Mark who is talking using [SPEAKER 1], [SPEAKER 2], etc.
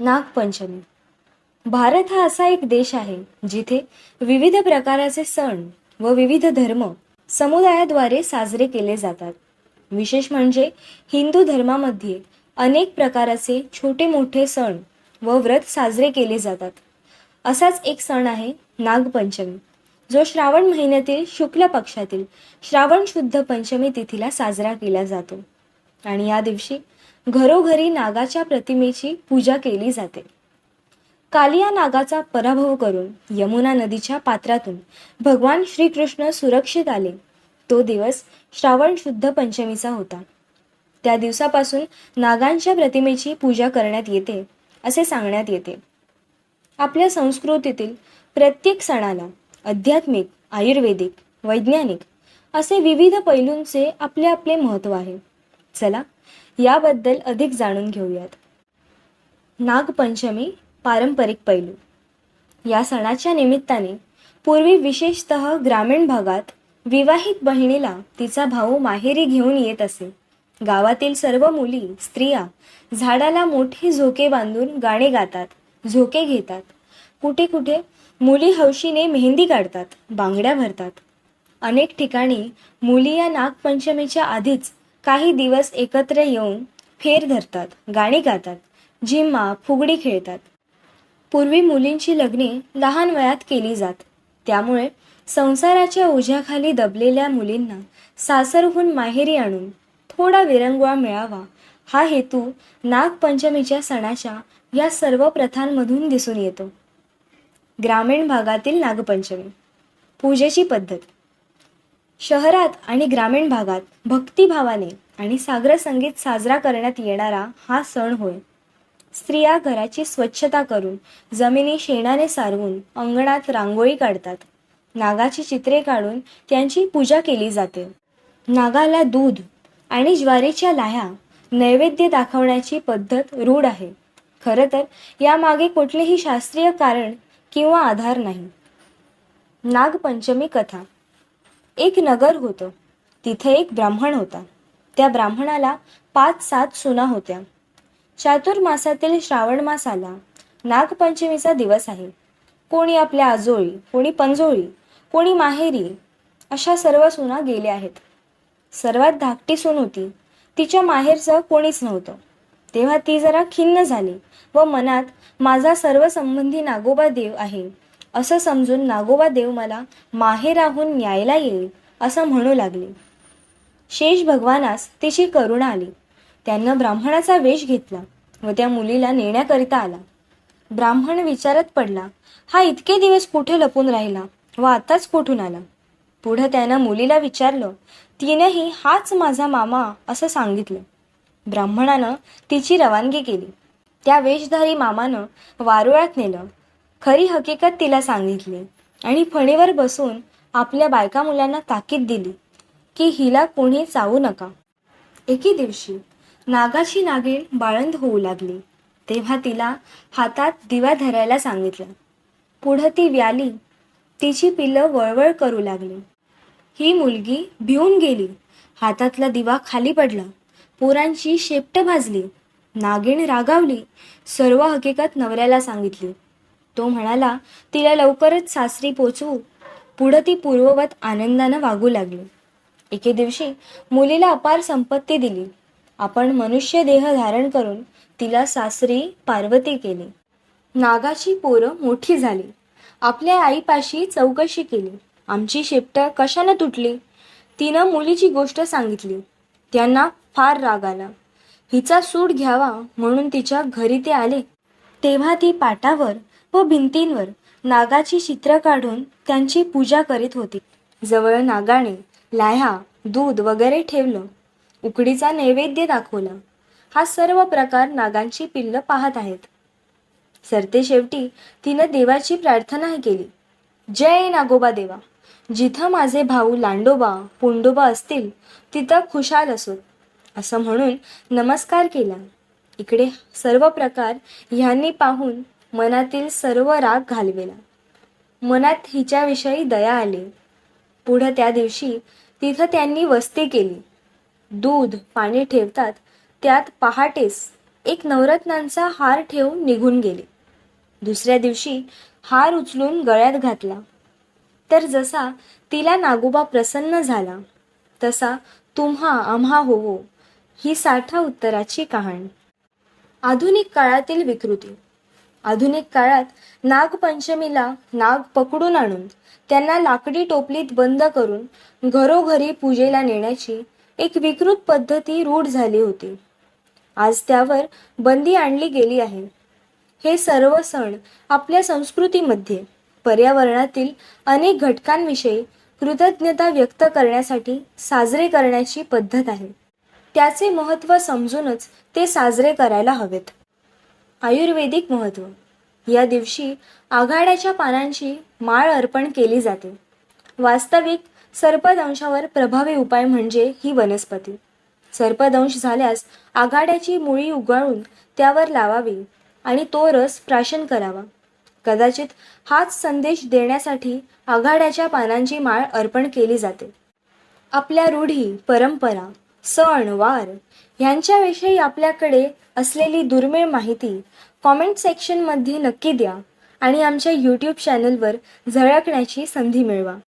[SPEAKER 1] नागपंचमी. भारत हा असा एक देश आहे जिथे विविध प्रकाराचे सण व विविध धर्म समुदायाद्वारे साजरे केले जातात. विशेष म्हणजे हिंदू धर्मामध्ये अनेक प्रकाराचे छोटे मोठे सण व व्रत साजरे केले जातात. असाच एक सण आहे नागपंचमी जो श्रावण महिन्यातील शुक्ल पक्षातील श्रावण शुद्ध पंचमी तिथीला साजरा केला जातो. आणि या दिवशी घरोघरी नागाच्या प्रतिमेची पूजा केली जाते. कालिया नागाचा पराभव करून यमुना नदीच्या पात्रातून भगवान श्रीकृष्ण सुरक्षित आले. तो दिवस श्रावण शुद्ध पंचमीचा होता. त्या दिवसापासून नागांच्या प्रतिमेची पूजा करण्यात येते असे सांगण्यात येते. आपल्या संस्कृतीतील प्रत्येक सणाला आध्यात्मिक आयुर्वेदिक वैज्ञानिक असे विविध पैलूंचे आपले आपले महत्त्व आहे. चला याबद्दल अधिक जाणून घेऊयात. नागपंचमी पारंपरिक पैलू. या सणाच्या निमित्ताने पूर्वी विशेषतः ग्रामीण भागात विवाहित बहिणीला तिचा भाऊ माहेरी घेऊन येत असे. गावातील सर्व मुली स्त्रिया झाडाला मोठे झोके बांधून गाणे गातात झोके घेतात. कुठे कुठे मुली हौशीने मेहंदी काढतात बांगड्या भरतात. अनेक ठिकाणी मुली या नागपंचमीच्या आधीच काही दिवस एकत्र येऊन फेर धरतात गाणी गातात झिम्मा फुगडी खेळतात. पूर्वी मुलींची लग्ने लहान वयात केली जात. त्यामुळे संसाराच्या ओझ्याखाली दबलेल्या मुलींना सासरहून माहेरी आणून थोडा विरंगुळा मिळावा हा हेतू नागपंचमीच्या सणाच्या या सर्व प्रथांमधून दिसून येतो. ग्रामीण भागातील नागपंचमी. पूजेची पद्धत. शहरात आणि ग्रामीण भागात भक्तिभावाने आणि सागर संगीत साजरा करण्यात येणारा हा सण होय. स्त्रिया घराची स्वच्छता करून जमिनी शेणाने सारवून अंगणात रांगोळी काढतात. नागाची चित्रे काढून त्यांची पूजा केली जाते. नागाला दूध आणि ज्वारीच्या लाह्या नैवेद्य दाखवण्याची पद्धत रूढ आहे. खरं तर यामागे कुठलेही शास्त्रीय कारण किंवा आधार नाही. नागपंचमी कथा. एक नगर होतं. तिथे एक ब्राह्मण होता. त्या ब्राह्मणाला पाच सात सुना होत्या. चातुर्मासातील श्रावण मास आला. नागपंचमीचा दिवस आहे. कोणी आपल्या आजोळी कोणी पंजोळी कोणी माहेरी अशा सर्व सुना गेल्या आहेत. सर्वात धाकटी सून होती. तिच्या माहेरचं कोणीच नव्हतं. तेव्हा ती जरा खिन्न झाली व मनात माझा सर्व संबंधी नागोबा देव आहे. असं समजून नागोबा देव मला माहेराहून न्यायला येईल असं म्हणू लागले. शेष भगवानास तिची करुणा आली. त्यांना ब्राह्मणाचा वेश घेतला व त्या मुलीला नेण्याकरिता आला. ब्राह्मण विचारत पडला हा इतके दिवस कुठे लपून राहिला व आताच कुठून आला? पुढं त्यानं मुलीला विचारलं तिनेही हाच माझा मामा असं सांगितलं. ब्राह्मणानं तिची रवानगी केली. त्या वेशधारी मामानं वारुळात नेलं. खरी हकीकत तिला सांगितली आणि फणीवर बसून आपल्या बायका मुलांना ताकीद दिली की हिला कोणी चावू नका. एके दिवशी नागाची नागीण बाळंद होऊ लागली. तेव्हा तिला हातात दिवा धरायला सांगितलं. पुढं ती व्याली तिची पिल्लं वळवळ करू लागली. ही मुलगी भिवून गेली. हातातला दिवा खाली पडला. पोरांची शेपट भाजली. नागिण रागावली. सर्व हकीकत नवऱ्याला सांगितली. तो म्हणाला तिला लवकरच सासरी पोचवू. पुढं ती पूर्ववत आनंदानं वागू लागली. एके दिवशी मुलीला अपार संपत्ती दिली. आपण मनुष्य देह धारण करून तिला सासरी पार्वती केली. नागाची पोरं मोठी झाली. आपल्या आईपाशी चौकशी केली. आमची शेपट कशानं तुटली? तिनं मुलीची गोष्ट सांगितली. त्यांना फार राग आला. हिचा सूड घ्यावा म्हणून तिच्या घरी ते आले. तेव्हा ती पाटावर व भिंतींवर नागाची चित्र काढून त्यांची पूजा करीत होती. जवळ नागाने लाह्या दूध वगैरे ठेवलं. उकडीचा नैवेद्य दाखवला. हा सर्व प्रकार नागांची पिल्लं पाहत आहेत. सरते शेवटी तिनं देवाची प्रार्थनाही केली. जय नागोबा देवा. जिथं माझे भाऊ लांडोबा पुंडोबा असतील तिथं खुशाल असोत असं म्हणून नमस्कार केला. इकडे सर्व प्रकार ह्यांनी पाहून मनातील सर्व राग घालविला मनात हिच्याविषयी दया आली. पुढं त्या दिवशी तिथं त्यांनी वस्ती केली. दूध पाणी ठेवतात त्यात पहाटेस एक नवरत्नांचा हार ठेवून निघून गेले. दुसऱ्या दिवशी हार उचलून गळ्यात घातला. तर जसा तिला नागोबा प्रसन्न झाला तसा तुम्हा आम्हा होवो ही साठा उत्तराची कहाणी. आधुनिक काळातील विकृती. आधुनिक काळात नागपंचमीला नाग पकडून आणून त्यांना लाकडी टोपलीत बंद करून घरोघरी पूजेला नेण्याची एक विकृत पद्धती रूढ झाली होती. आज त्यावर बंदी आणली गेली आहे. हे सर्व सण आपल्या संस्कृतीमध्ये पर्यावरणातील अनेक घटकांविषयी कृतज्ञता व्यक्त करण्यासाठी साजरे करण्याची पद्धत आहे. त्याचे महत्त्व समजूनच ते साजरे करायला हवेत. आयुर्वेदिक महत्त्व या दिवशी आघाड्याच्या पानांची माळ अर्पण केली जाते. वास्तविक सर्पदंशावर प्रभावी उपाय म्हणजे ही वनस्पती. सर्पदंश झाल्यास आघाड्याची मुळी उगाळून त्यावर लावावी आणि तो रस प्राशन करावा. कदाचित हाच संदेश देण्यासाठी आघाड्याच्या पानांची माळ अर्पण केली जाते. आपल्या रूढी परंपरा सण वार यांच्याविषयी आपल्याकडे असलेली दुर्मिळ माहिती कॉमेंट सेक्शनमध्ये नक्की द्या आणि आमच्या यूट्यूब चॅनलवर झळकण्याची संधी मिळवा.